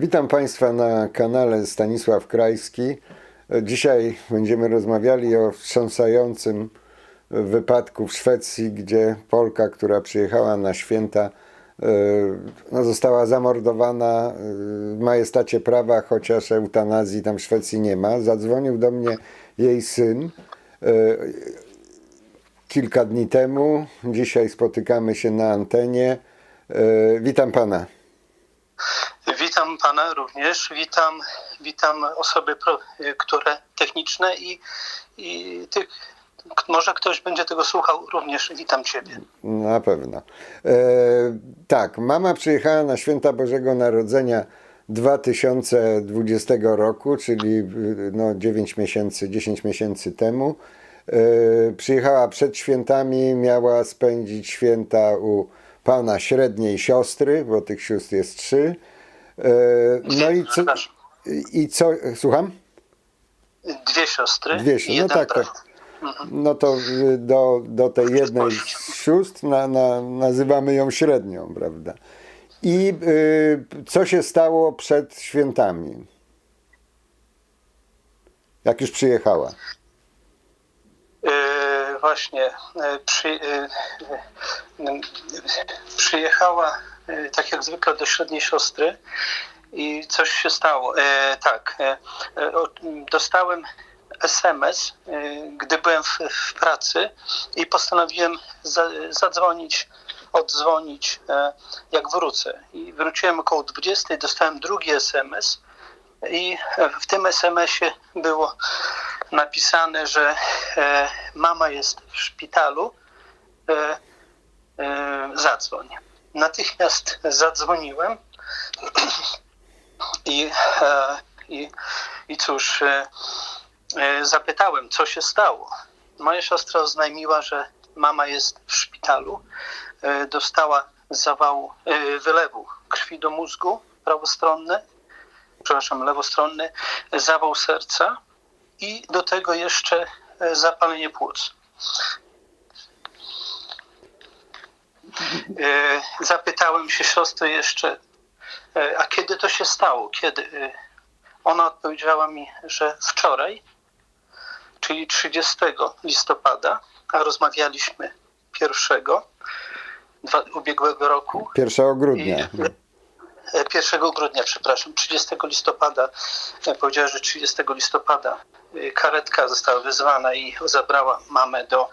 Witam Państwa na kanale Stanisław Krajski. Dzisiaj będziemy rozmawiali o wstrząsającym wypadku w Szwecji, gdzie Polka, która przyjechała na święta, e, no, została zamordowana e, w majestacie prawa, chociaż eutanazji tam w Szwecji nie ma. Zadzwonił do mnie jej syn e, kilka dni temu. Dzisiaj spotykamy się na antenie. Witam Pana. Witam pana również. Witam, witam osoby, pro, które techniczne i, i tych, może ktoś będzie tego słuchał również. Witam ciebie. Na pewno. E, tak, mama przyjechała na święta Bożego Narodzenia 2020 roku, czyli y, no, 9 miesięcy, 10 miesięcy temu. E, przyjechała przed świętami, miała spędzić święta u pana średniej siostry, bo tych sióstr jest trzy. E, no i co, i co, słucham? Dwie siostry Dwie siostry, no tak, brat. tak. No to y, do, do tej jednej z sióstr na, na, nazywamy ją średnią, prawda? I y, co się stało przed świętami? Jak już przyjechała? E, właśnie e, przy, e, e, przyjechała tak jak zwykle do średniej siostry i coś się stało. E, tak, e, e, dostałem SMS, e, gdy byłem w, w pracy i postanowiłem za, zadzwonić, oddzwonić, e, jak wrócę. I wróciłem około 20, dostałem drugi SMS i w tym SMS-ie było napisane, że e, mama jest w szpitalu, e, e, zadzwoń. Natychmiast zadzwoniłem i, e, i, i cóż, e, e, zapytałem, co się stało. Moja siostra oznajmiła, że mama jest w szpitalu, dostała zawału wylewu krwi do mózgu prawostronny, przepraszam, lewostronny, zawał serca i do tego jeszcze zapalenie płuc. E, Zapytałem się siostry jeszcze, e, a kiedy to się stało? Kiedy? E, Ona odpowiedziała mi, że wczoraj, czyli 30 listopada, a rozmawialiśmy 1 dwa, ubiegłego roku. 1 grudnia. I- E, 1 grudnia, przepraszam, 30 listopada, powiedziała, że 30 listopada karetka została wyzwana i zabrała mamę do,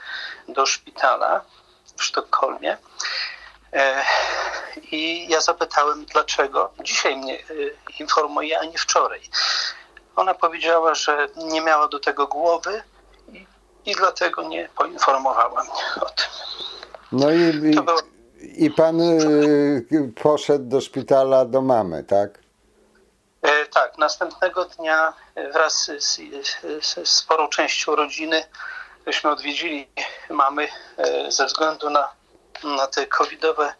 do szpitala w Sztokholmie. E, I ja zapytałem, dlaczego dzisiaj mnie e, informuje, a nie wczoraj. Ona powiedziała, że nie miała do tego głowy i, i dlatego nie poinformowała mnie o tym. No i, i, było i pan y, poszedł do szpitala do mamy, tak? E, Tak, następnego dnia e, wraz z, z, z sporą częścią rodziny żeśmy odwiedzili mamy e, ze względu na, na te covidowe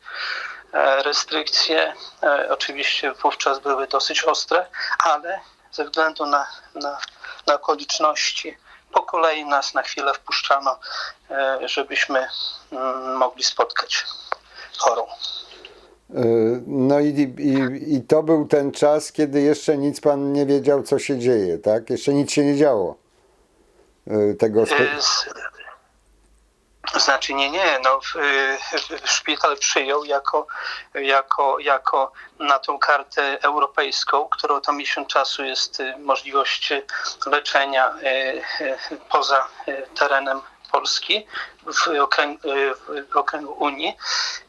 e, restrykcje. E, Oczywiście wówczas były dosyć ostre, ale ze względu na, na, na okoliczności po kolei nas na chwilę wpuszczano, żebyśmy mm, mogli spotkać chorą. No i, i, i to był ten czas, kiedy jeszcze nic pan nie wiedział, co się dzieje, tak? Jeszcze nic się nie działo. Y, Tego Y, Znaczy nie, nie, no y, szpital przyjął jako, jako, jako na tą kartę europejską, którą tam miesiąc czasu jest możliwość leczenia poza terenem Polski w okręgu, w okręgu Unii.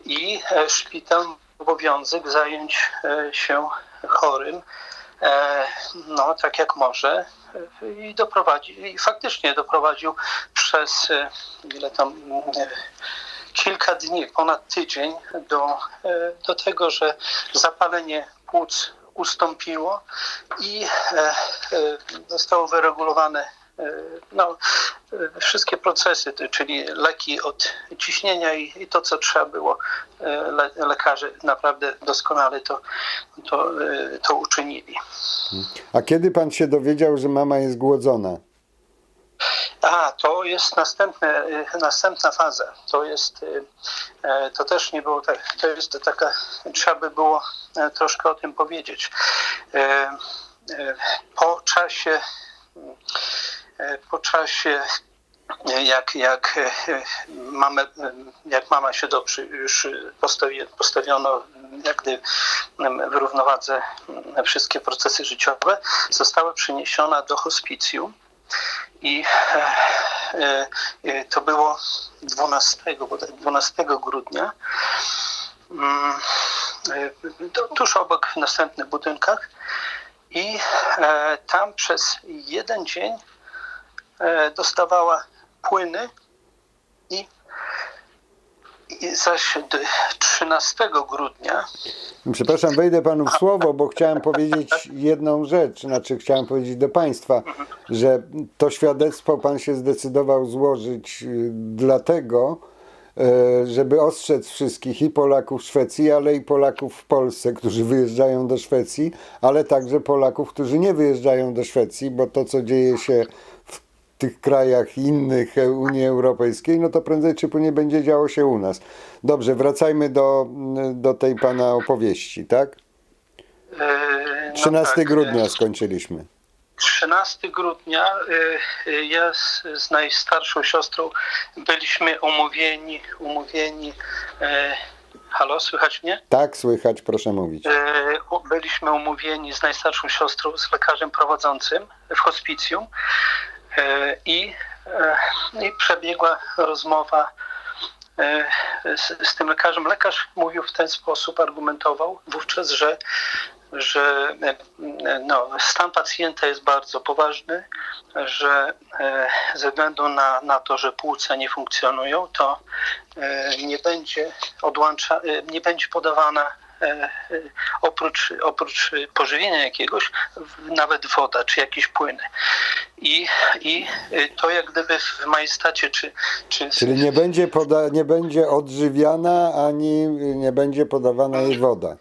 I e, szpital obowiązek zająć e, się chorym. E, no tak jak może i doprowadzi i faktycznie doprowadził przez e, ile tam e, kilka dni, ponad tydzień do, e, do tego, że zapalenie płuc ustąpiło i zostało wyregulowane no, e, wszystkie procesy, czyli leki od ciśnienia i, i to, co trzeba było. E, Le, lekarze naprawdę doskonale to, to, e, to uczynili. A kiedy pan się dowiedział, że mama jest głodzona? A, to jest następne, y, następna faza. To jest, e, to też nie było tak, to jest taka, trzeba by było e, troszkę o tym powiedzieć. E, e, Po czasie, e, po czasie e, jak, jak, e, jak mama się dobrze już postawi, postawiono jak gdy w równowadze wszystkie procesy życiowe, została przeniesiona do hospicjum. I e, e, to było 12, bodaj 12 grudnia. Mm, e, tuż obok w następnych budynkach. I e, tam przez jeden dzień e, dostawała płyny i, i zaś d- 13 grudnia Przepraszam, wejdę panu w słowo, bo chciałem powiedzieć jedną rzecz. Znaczy, chciałem powiedzieć do państwa, że to świadectwo pan się zdecydował złożyć y, dlatego, e, żeby ostrzec wszystkich i Polaków w Szwecji, ale i Polaków w Polsce, którzy wyjeżdżają do Szwecji, ale także Polaków, którzy nie wyjeżdżają do Szwecji, bo to, co dzieje się tych krajach innych e, Unii Europejskiej, no to prędzej czy później będzie działo się u nas. Dobrze, wracajmy do, do tej pana opowieści, tak? e, no 13 tak, e, grudnia skończyliśmy. 13 grudnia ja z, z najstarszą siostrą byliśmy umówieni, umówieni. Halo, słychać mnie? Tak, słychać, proszę mówić. Byliśmy umówieni z najstarszą siostrą, z lekarzem prowadzącym w hospicjum i, e, i przebiegła rozmowa e, z, z tym lekarzem. Lekarz mówił w ten sposób, argumentował wówczas, że że e, no, stan pacjenta jest bardzo poważny, że e, ze względu na, na to, że płuca nie funkcjonują, to e, nie będzie odłącza, e, nie będzie podawana e, e, oprócz, oprócz pożywienia jakiegoś nawet woda czy jakieś płyny. I, i e, to jak gdyby w majestacie czy, czy Czyli nie będzie, poda- nie będzie odżywiana, ani nie będzie podawana jej woda.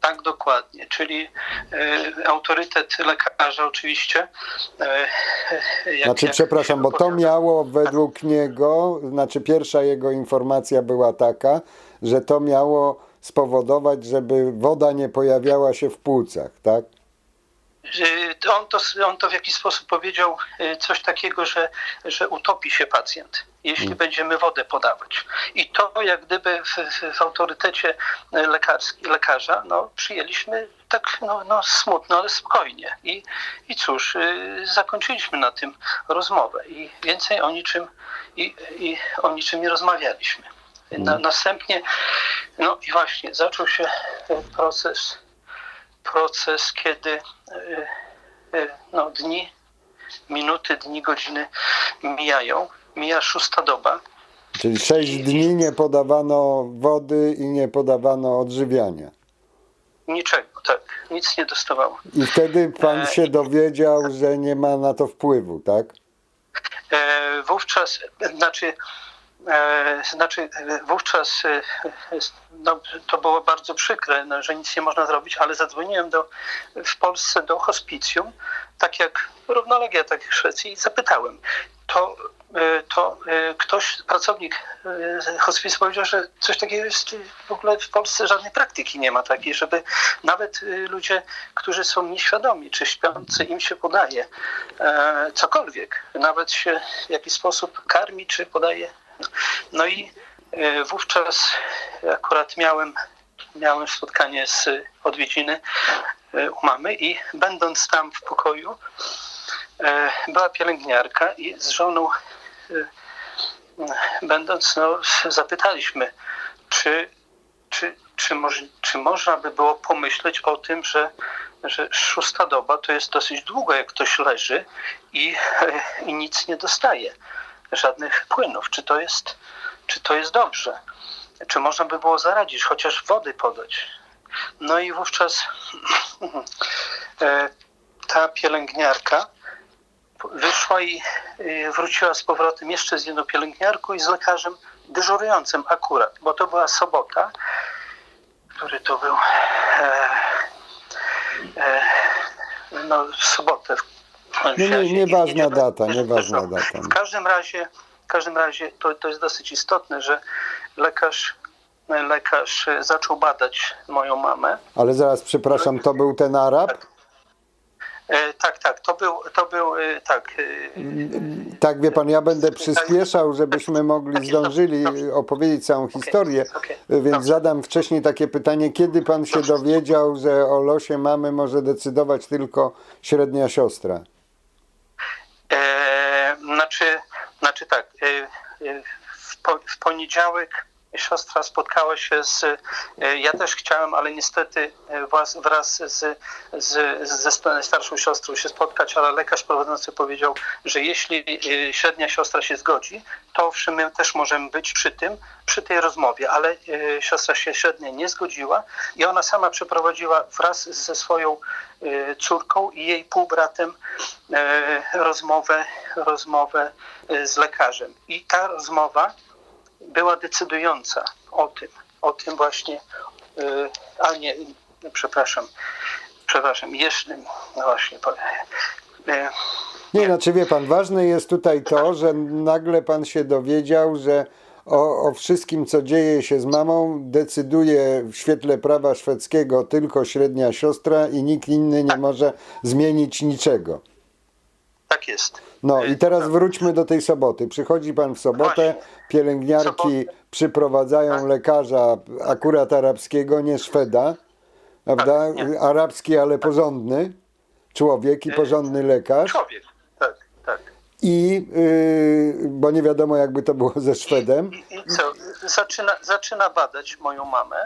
Tak, dokładnie. Czyli e, autorytet lekarza oczywiście. E, jak, Znaczy, jak przepraszam, bo to miało według niego, znaczy pierwsza jego informacja była taka, że to miało spowodować, żeby woda nie pojawiała się w płucach, tak? Że On to, on to w jakiś sposób powiedział e, coś takiego, że, że utopi się pacjent, jeśli będziemy wodę podawać. I to jak gdyby w, w, autorytecie lekarski, lekarza no, przyjęliśmy tak no, no, smutno, ale spokojnie. I, i cóż, y, zakończyliśmy na tym rozmowę i więcej o niczym, i, i o niczym nie rozmawialiśmy. Na, następnie, no i właśnie, zaczął się e, proces proces, kiedy e, e, no, dni, minuty, dni, godziny mijają. Mija szósta doba. Czyli sześć dni nie podawano wody i nie podawano odżywiania. Niczego, tak. Nic nie dostawało. I wtedy pan się dowiedział, że nie ma na to wpływu, tak? E, wówczas, znaczy, e, znaczy e, wówczas e, no, to było bardzo przykre, no, że nic nie można zrobić, ale zadzwoniłem do, w Polsce do hospicjum, tak jak równolegle, tak jak w Szwecji i zapytałem. To, e, to ktoś, pracownik hospicjum powiedział, że coś takiego jest w ogóle w Polsce żadnej praktyki nie ma takiej, żeby nawet ludzie, którzy są nieświadomi, czy śpiący, im się podaje cokolwiek, nawet się w jakiś sposób karmi, czy podaje. No i e, wówczas akurat miałem, miałem spotkanie z odwiedziny e, u mamy i będąc tam w pokoju, e, była pielęgniarka i z żoną będąc, no, zapytaliśmy, czy, czy, czy, moż, czy można by było pomyśleć o tym, że, że szósta doba to jest dosyć długo, jak ktoś leży i, i nic nie dostaje, żadnych płynów. Czy to jest, czy to jest dobrze? Czy można by było zaradzić, chociaż wody podać? No i wówczas e, ta pielęgniarka wyszła i y, wróciła z powrotem jeszcze z jedną pielęgniarką i z lekarzem dyżurującym akurat, bo to była sobota, który to był e, e, no, w sobotę No nie, Dzisiaj- nieważna nie- data, nie- nieważna nie- data. W każdym razie, w każdym razie to, to jest dosyć istotne, że lekarz, lekarz zaczął badać moją mamę. Ale zaraz, przepraszam, to był ten Arab? E, tak, tak, to był, to był e, tak. e, Tak, wie pan, ja będę przyspieszał, żebyśmy mogli zdążyli opowiedzieć całą historię, więc zadam wcześniej takie pytanie, kiedy pan się dowiedział, że o losie mamy może decydować tylko średnia siostra? E, znaczy, znaczy tak, e, e, w, po, w poniedziałek siostra spotkała się z. e, Ja też chciałem, ale niestety e, wraz, z, z, ze sta- starszą siostrą się spotkać, ale lekarz prowadzący powiedział, że jeśli e, średnia siostra się zgodzi, to owszem, my też możemy być przy tym, przy tej rozmowie, ale siostra się średnia nie zgodziła i ona sama przeprowadziła wraz ze swoją córką i jej półbratem rozmowę, rozmowę z lekarzem. I ta rozmowa była decydująca o tym, o tym właśnie, e, a nie, przepraszam, przepraszam, jeszcze, no właśnie, powiem, e, Nie, znaczy wie pan, ważne jest tutaj to, że nagle pan się dowiedział, że o, o wszystkim, co dzieje się z mamą, decyduje w świetle prawa szwedzkiego tylko średnia siostra i nikt inny nie może zmienić niczego. tak jest. No E, i teraz tak. wróćmy do tej soboty. Przychodzi pan w sobotę, pielęgniarki przyprowadzają Tak. lekarza akurat arabskiego, nie Szweda, prawda? Tak. Arabski, ale porządny człowiek i porządny lekarz. Człowiek, tak, tak. I, yy, bo nie wiadomo jakby to było ze Szwedem. I, i co, zaczyna, zaczyna badać moją mamę,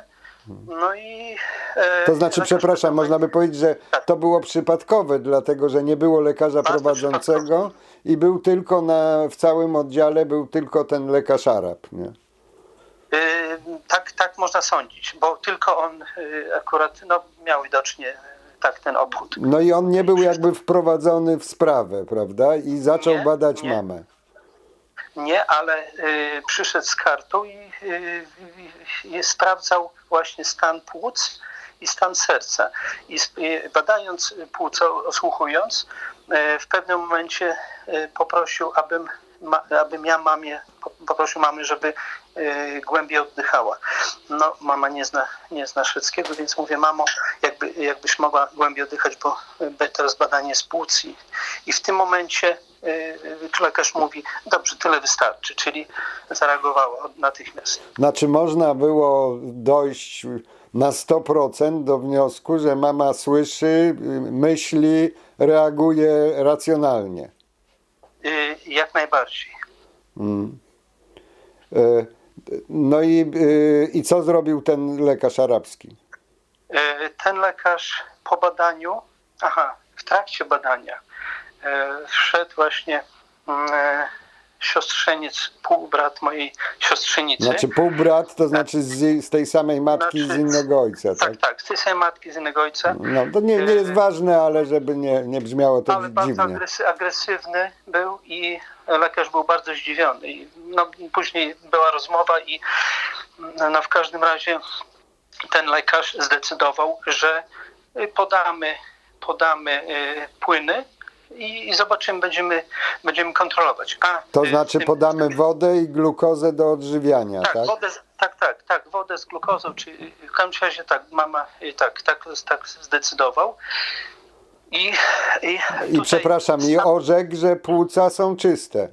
no i... e, To znaczy, lekarz przepraszam, można by powiedzieć, że to było przypadkowe, dlatego że nie było lekarza prowadzącego i był tylko na, w całym oddziale był tylko ten lekarz Arab. Nie? Y, tak, tak można sądzić, bo tylko on y, akurat no, miał widocznie y, tak ten obchód. No i on nie był jakby wprowadzony w sprawę, prawda? I zaczął Nie, badać nie. mamę. Nie, ale y, przyszedł z kartą i y, y, sprawdzał właśnie stan płuc i stan serca. I badając płuca, osłuchując, w pewnym momencie poprosił, abym, abym ja mamie, po- poprosił mamy, żeby y, głębiej oddychała. No, mama nie zna, nie zna szwedzkiego, więc mówię, mamo, jakby, jakbyś mogła głębiej oddychać, bo y, teraz badanie z płuc. I, i w tym momencie y, lekarz mówi, dobrze, tyle wystarczy, czyli zareagowała natychmiast. Znaczy można było dojść na 100% do wniosku, że mama słyszy, myśli, reaguje racjonalnie. Y, Jak najbardziej. E, No i, y, i co zrobił ten lekarz arabski? E, Ten lekarz po badaniu, aha, w trakcie badania e, wszedł właśnie siostrzeniec, półbrat mojej siostrzenicy. Znaczy półbrat, to znaczy z, z tej samej matki z Znaczy- innego ojca, tak? tak, tak, z tej samej matki, z innego ojca. No to nie, nie jest ważne, ale żeby nie, nie brzmiało to ale bardzo dziwnie. agresy, agresywny był i lekarz był bardzo zdziwiony. I, no, później była rozmowa i no, w każdym razie ten lekarz zdecydował, że y, podamy, podamy y, płyny i, zobaczymy, będziemy, będziemy kontrolować. A, To y, znaczy tym- podamy wodę i glukozę do odżywiania, tak, tak? Wodę, tak, tak, tak, wodę z glukozą, czy w każdym razie tak, mama tak, tak, tak zdecydował. I, i, I przepraszam, i orzekł, że płuca są czyste.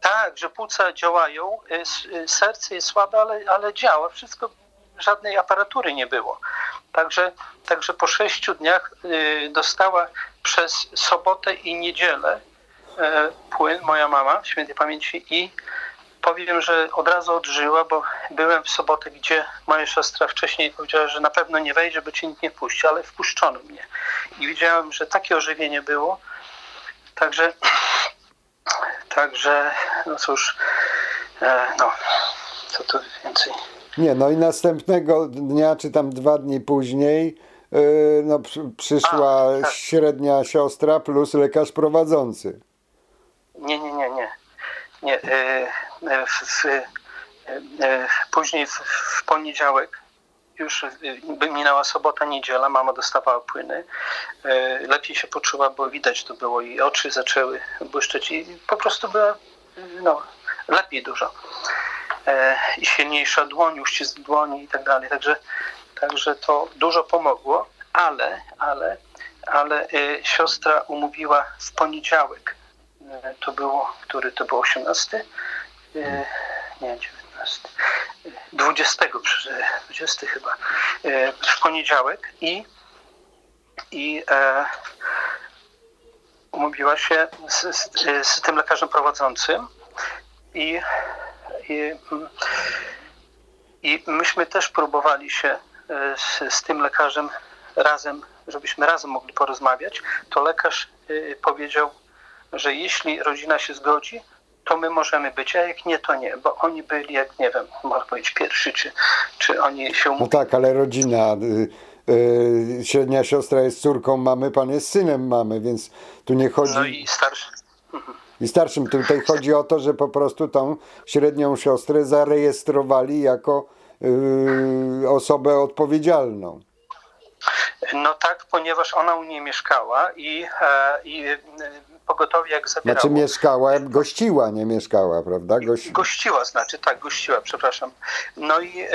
Tak, że płuca działają, y, y, serce jest słabe, ale, ale działa. Wszystko, żadnej aparatury nie było. Także, także po sześciu dniach y, dostała przez sobotę i niedzielę płyn, moja mama, świętej pamięci, i powiem, że od razu odżyła, bo byłem w sobotę, gdzie moja siostra wcześniej powiedziała, że na pewno nie wejdzie, bo cię nikt nie puści, ale wpuszczono mnie. I widziałem, że takie ożywienie było. Także Także, no cóż, e, no, co tu więcej. Nie, no i następnego dnia, czy tam dwa dni później, yy, no, przy, przyszła A, tak. średnia siostra plus lekarz prowadzący. Nie, nie, nie, nie. nie e, e, e, e, później w, w poniedziałek już by minęła sobota, niedziela, mama dostawała płyny. E, Lepiej się poczuła, bo widać to było i oczy zaczęły błyszczeć i po prostu była no, lepiej dużo. E, I silniejsza dłoń, uścisk dłoni i tak dalej. Także, także to dużo pomogło, ale, ale, ale siostra umówiła w poniedziałek. E, To było, który to był 18? E, nie, 19. 20, przy- 20 chyba, e, w poniedziałek i, i e, umówiła się z, z, z tym lekarzem prowadzącym i, i, i myśmy też próbowali się e, z, z tym lekarzem razem, żebyśmy razem mogli porozmawiać, to lekarz e, powiedział, że jeśli rodzina się zgodzi, to my możemy być, a jak nie, to nie, bo oni byli, jak nie wiem, można powiedzieć pierwszy, czy, czy oni się No umówili. tak, ale rodzina. Y, y, średnia siostra jest córką mamy, pan jest synem mamy, więc tu nie chodzi. No i starszy. I starszym tutaj chodzi o to, że po prostu tą średnią siostrę zarejestrowali jako y, osobę odpowiedzialną. No tak, ponieważ ona u niej mieszkała i, e, i pogotowie jak zabierało. Znaczy mieszkała, gościła, nie mieszkała, prawda? Goś... Gościła, znaczy tak, gościła, przepraszam. No i e,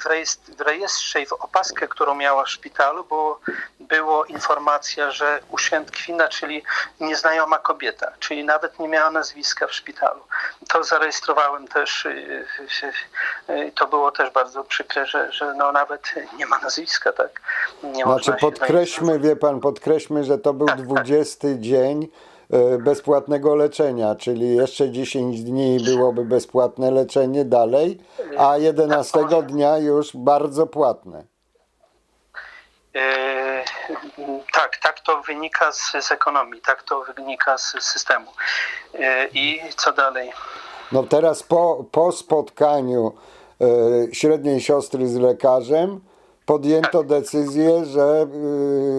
w, rejestr, w rejestrze i w opaskę, którą miała w szpitalu, było, było informacja, że uświętkwina, czyli nieznajoma kobieta, czyli nawet nie miała nazwiska w szpitalu. To zarejestrowałem też, y, y, to było też bardzo przykre, że, że no nawet nie ma nazwiska, tak? Nie Znaczy podkreślmy, wie pan, podkreślmy, że to był Tak, tak. 20 dzień e, bezpłatnego leczenia, czyli jeszcze 10 dni byłoby bezpłatne leczenie dalej, a 11 dnia już bardzo płatne. E, Tak, tak to wynika z, z ekonomii, tak to wynika z systemu. E, I co dalej? No teraz po, po spotkaniu e, średniej siostry z lekarzem podjęto decyzję, że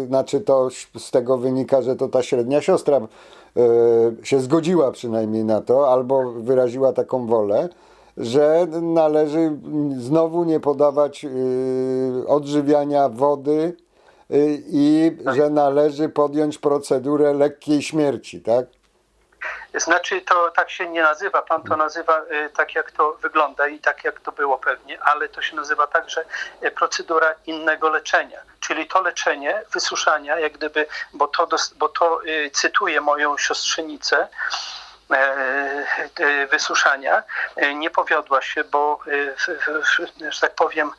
y, znaczy to z tego wynika, że to ta średnia siostra y, się zgodziła przynajmniej na to, albo wyraziła taką wolę, że należy znowu nie podawać y, odżywiania wody y, i że należy podjąć procedurę lekkiej śmierci, tak? Znaczy to tak się nie nazywa, pan to nazywa e, tak jak to wygląda i tak jak to było pewnie, ale to się nazywa także e, procedura innego leczenia, czyli to leczenie wysuszania, jak gdyby, bo to, bo to e, cytuję moją siostrzenicę, wysuszania nie powiodła się, bo że tak powiem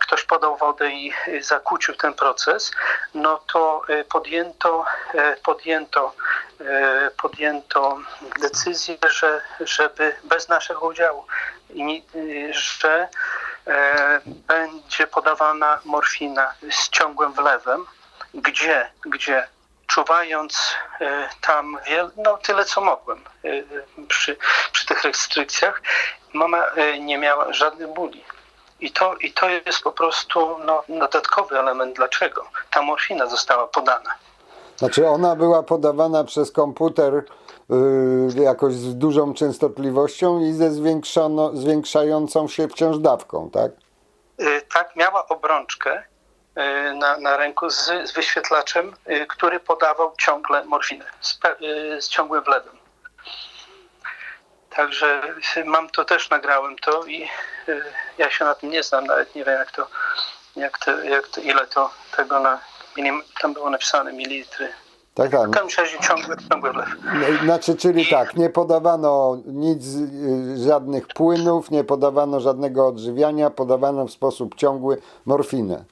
ktoś podał wodę i zakłócił ten proces, no to podjęto, podjęto, podjęto decyzję, że, żeby bez naszego udziału, e, że e, będzie podawana morfina z ciągłym wlewem, gdzie, gdzie czuwając e, tam wiel, no tyle co mogłem e, przy, przy tych restrykcjach, mama e, nie miała żadnych bóli. I to, I to jest po prostu no, dodatkowy element, dlaczego ta morfina została podana. Znaczy ona była podawana przez komputer y, jakoś z dużą częstotliwością i ze zwiększającą się wciąż dawką, tak? Y, Tak, miała obrączkę y, na, na ręku z, z wyświetlaczem, y, który podawał ciągle morfinę z, pe- y, z ciągłym wlewem. Także y, mam to też, nagrałem to i y, ja się na tym nie znam, nawet nie wiem jak to, jak to, jak to ile to tego na, milim, tam było napisane mililitry. Tak, tak. W każdym razie ciągły, ciągły wlew. No, Znaczy, czyli tak, nie podawano nic, y, żadnych płynów, nie podawano żadnego odżywiania, podawano w sposób ciągły morfinę.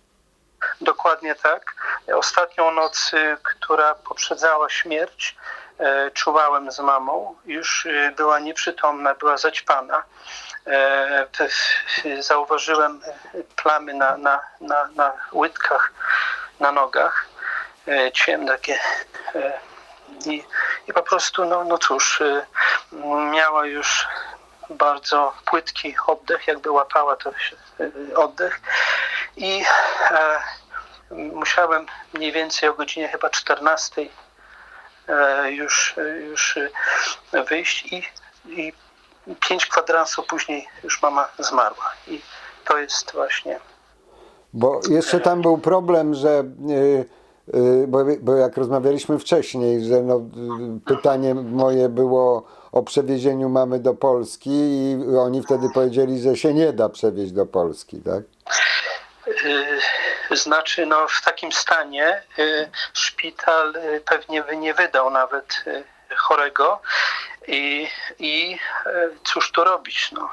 Dokładnie tak. Ostatnią noc, y, która poprzedzała śmierć, e, czuwałem z mamą. Już y, była nieprzytomna, była zaćpana. E, y, Zauważyłem y, plamy na, na, na, na łydkach, na nogach. e, Ciemne takie. e, I, I po prostu, no, no cóż, y, miała już bardzo płytki oddech, jakby łapała to oddech. I e, musiałem mniej więcej o godzinie chyba 14 e, już, już e, wyjść i, i pięć kwadransów później już mama zmarła. I to jest właśnie Bo jeszcze tam był problem, że y, y, bo, bo jak rozmawialiśmy wcześniej, że no, y, pytanie moje było o przewiezieniu mamy do Polski i oni wtedy powiedzieli, że się nie da przewieźć do Polski, tak? Znaczy, no w takim stanie szpital pewnie by nie wydał nawet chorego i, i cóż tu robić, no.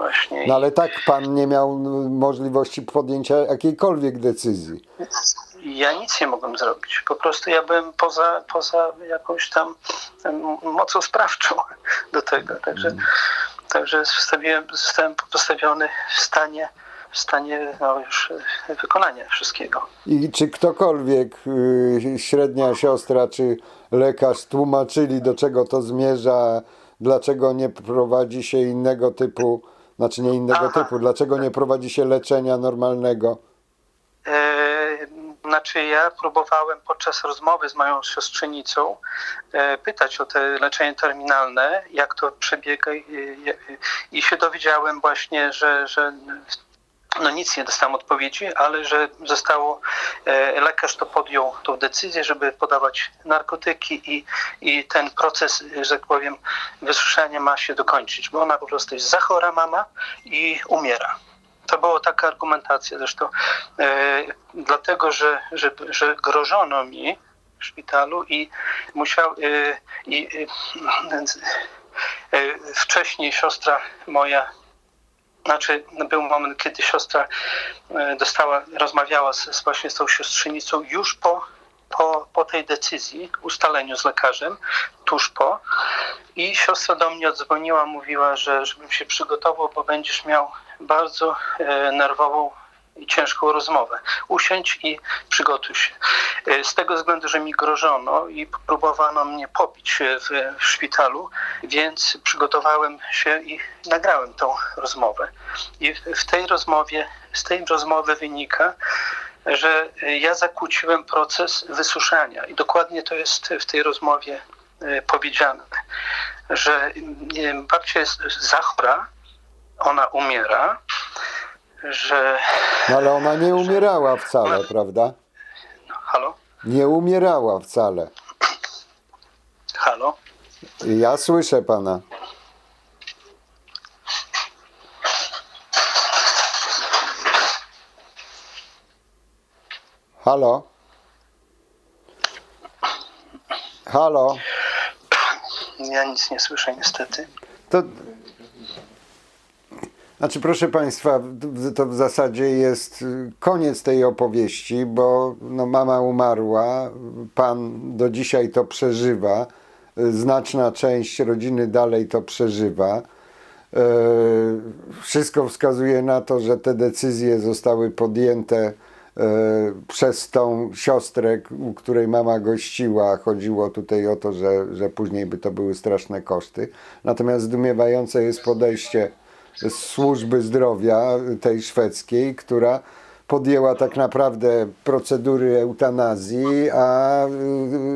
Właśnie. No ale tak pan nie miał możliwości podjęcia jakiejkolwiek decyzji. Ja nic nie mogłem zrobić. Po prostu ja byłem poza, poza jakąś tam mocą sprawczą do tego. Także, także zostawiłem, zostałem postawiony w stanie, w stanie no, już e, wykonania wszystkiego. I czy ktokolwiek, y, średnia siostra czy lekarz tłumaczyli do czego to zmierza, dlaczego nie prowadzi się innego typu, znaczy nie innego Aha. typu, dlaczego nie prowadzi się leczenia normalnego? E, Znaczy ja próbowałem podczas rozmowy z moją siostrzenicą e, pytać o te leczenie terminalne, jak to przebiega i, się dowiedziałem właśnie, że, że no nic nie dostałem odpowiedzi, ale że zostało, e, lekarz to podjął tą decyzję, żeby podawać narkotyki i, i ten proces, że tak powiem, wysuszenia ma się dokończyć, bo ona po prostu jest za chora mama i umiera. To była taka argumentacja zresztą, e, dlatego że, że, że grożono mi w szpitalu i musiał. E, i, e, wcześniej siostra moja, znaczy był moment, kiedy siostra e, dostała, rozmawiała z, z właśnie z tą siostrzenicą już po, po, po tej decyzji, ustaleniu z lekarzem, tuż po. I siostra do mnie odzwoniła, mówiła, że żebym się przygotował, bo będziesz miał bardzo e, nerwową i ciężką rozmowę. Usiądź i przygotuj się. E, Z tego względu, że mi grożono i próbowano mnie pobić e, w, w szpitalu, więc przygotowałem się i nagrałem tą rozmowę. I w, tej rozmowie, z tej rozmowy wynika, że ja zakłóciłem proces wysuszania i dokładnie to jest w tej rozmowie e, powiedziane, że babcia jest za chora, ona umiera, że... No ale ona nie umierała wcale, prawda? No, halo? Nie umierała wcale. Halo? Ja słyszę pana. Halo? Halo? Ja nic nie słyszę niestety. To. Znaczy, proszę Państwa, to w zasadzie jest y, koniec tej opowieści, bo no, mama umarła, pan do dzisiaj to przeżywa, y, znaczna część rodziny dalej to przeżywa. E, Wszystko wskazuje na to, że te decyzje zostały podjęte przez tą siostrę, u której mama gościła. Chodziło tutaj o to, że, że później by to były straszne koszty. Natomiast zdumiewające jest podejście służby zdrowia tej szwedzkiej, która podjęła tak naprawdę procedury eutanazji, a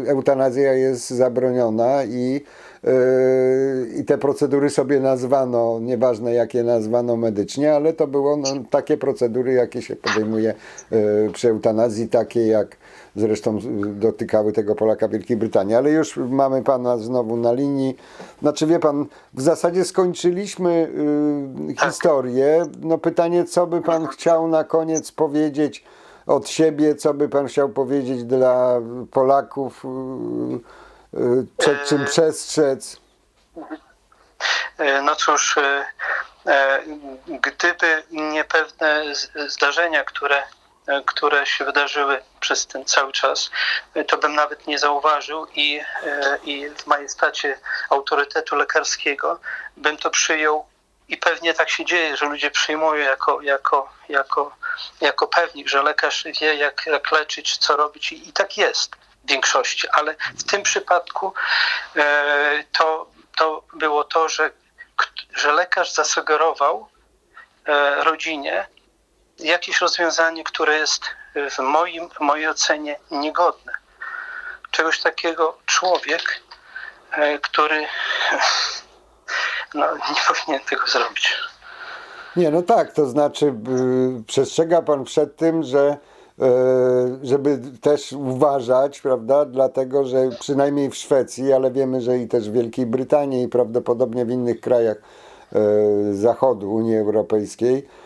y, eutanazja jest zabroniona i, y, i te procedury sobie nazwano, nieważne jakie nazwano medycznie, ale to było no, takie procedury, jakie się podejmuje y, przy eutanazji, takie jak zresztą dotykały tego Polaka Wielkiej Brytanii. Ale już mamy pana znowu na linii. Znaczy wie pan, w zasadzie skończyliśmy y, historię. No pytanie, co by pan chciał na koniec powiedzieć od siebie, co by pan chciał powiedzieć dla Polaków, y, y, przed czym przestrzec? E, No cóż, e, e, gdyby nie pewne zdarzenia, które, e, które się wydarzyły przez ten cały czas, e, to bym nawet nie zauważył i, e, i w majestacie autorytetu lekarskiego bym to przyjął. I pewnie tak się dzieje, że ludzie przyjmują jako, jako, jako, jako pewnik, że lekarz wie, jak, jak leczyć, co robić i, i tak jest w większości, ale w tym przypadku e, to, to było to, że, że lekarz zasugerował e, rodzinie jakieś rozwiązanie, które jest w moim, mojej ocenie niegodne. Czegoś takiego człowiek, e, który no, nie powinien tego zrobić. Nie, no tak, to znaczy y, przestrzega Pan przed tym, że y, żeby też uważać, prawda, dlatego, że przynajmniej w Szwecji, ale wiemy, że i też w Wielkiej Brytanii i prawdopodobnie w innych krajach y, zachodu Unii Europejskiej y,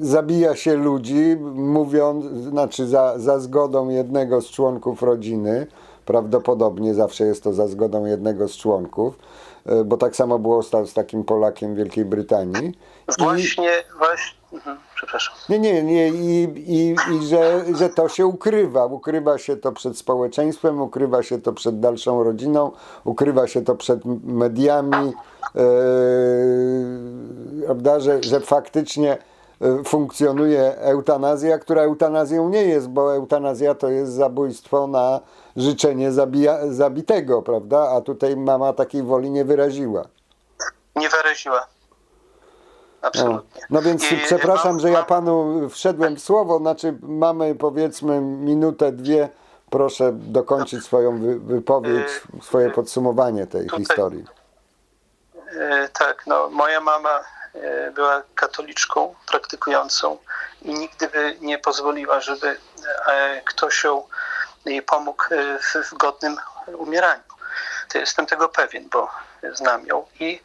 zabija się ludzi, mówiąc, znaczy za, za zgodą jednego z członków rodziny, prawdopodobnie zawsze jest to za zgodą jednego z członków, bo tak samo było z, z takim Polakiem w Wielkiej Brytanii. I, Właśnie, właśnie, mhm, przepraszam. nie, nie, nie, i, i, i że, że to się ukrywa. Ukrywa się to przed społeczeństwem, ukrywa się to przed dalszą rodziną, ukrywa się to przed mediami, e, prawda, że, że faktycznie e, funkcjonuje eutanazja, która eutanazją nie jest, bo eutanazja to jest zabójstwo na życzenie zabija, zabitego, prawda? A tutaj mama takiej woli nie wyraziła. Nie wyraziła. No, Absolutnie. no więc I przepraszam, mam- że ja mam- panu wszedłem w słowo, znaczy mamy powiedzmy minutę, dwie, proszę dokończyć swoją wy, wypowiedź, swoje podsumowanie tej tutaj- historii. Tak, no moja mama była katoliczką praktykującą i nigdy by nie pozwoliła, żeby e, ktoś ją jej pomógł e, w, godnym umieraniu. To jestem tego pewien, bo znam ją i,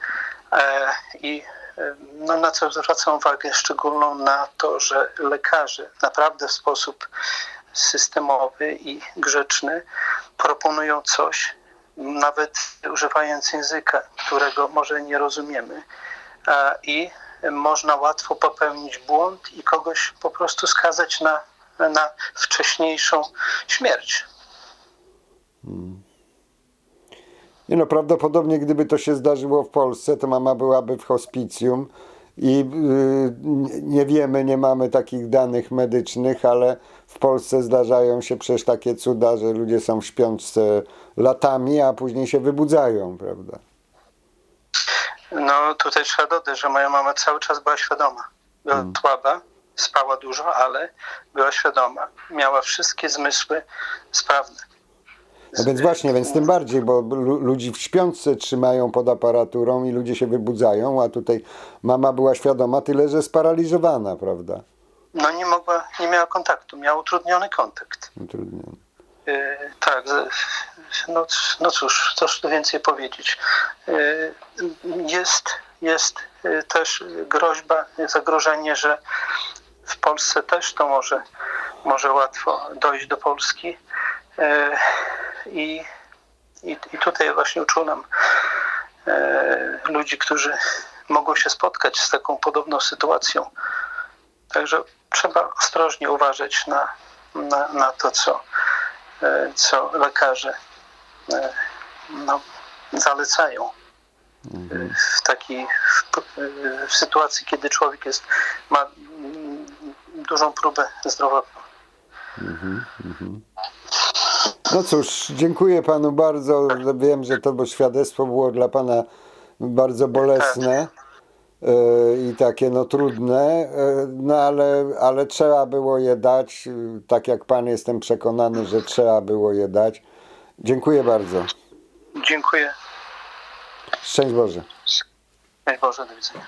e, i e, no, na co zwracam uwagę szczególną na to, że lekarze naprawdę w sposób systemowy i grzeczny proponują coś, nawet używając języka, którego może nie rozumiemy, i można łatwo popełnić błąd i kogoś po prostu skazać na, na wcześniejszą śmierć. Nie no, prawdopodobnie gdyby to się zdarzyło w Polsce, to mama byłaby w hospicjum i yy, nie wiemy, nie mamy takich danych medycznych, ale w Polsce zdarzają się przecież takie cuda, że ludzie są w śpiączce latami, a później się wybudzają, prawda? No tutaj trzeba dodać, że moja mama cały czas była świadoma. Była słaba, spała dużo, ale była świadoma. Miała wszystkie zmysły sprawne. No więc właśnie, więc tym bardziej, bo lu- ludzi w śpiączce trzymają pod aparaturą i ludzie się wybudzają, a tutaj mama była świadoma, tyle że sparaliżowana, prawda? No nie mogła, nie miała kontaktu, miała utrudniony kontakt. Utrudniony. Yy, tak, no, no cóż, cóż tu więcej powiedzieć. Yy, Jest, jest yy, też groźba, zagrożenie, że w Polsce też to może, może łatwo dojść do Polski. Yy, I, i, i tutaj właśnie uczulam ludzi, którzy mogą się spotkać z taką podobną sytuacją. Także trzeba ostrożnie uważać na, na, na to, co, co lekarze no, zalecają e, w takiej w, w sytuacji, kiedy człowiek jest, ma dużą próbę zdrowotną. No cóż, dziękuję panu bardzo. Wiem, że to bo świadectwo było dla pana bardzo bolesne e, i takie no trudne, e, no ale, ale trzeba było je dać. Tak jak pan jestem przekonany, że trzeba było je dać. Dziękuję bardzo. Dziękuję. Szczęść Boże. Daj Boże, do widzenia.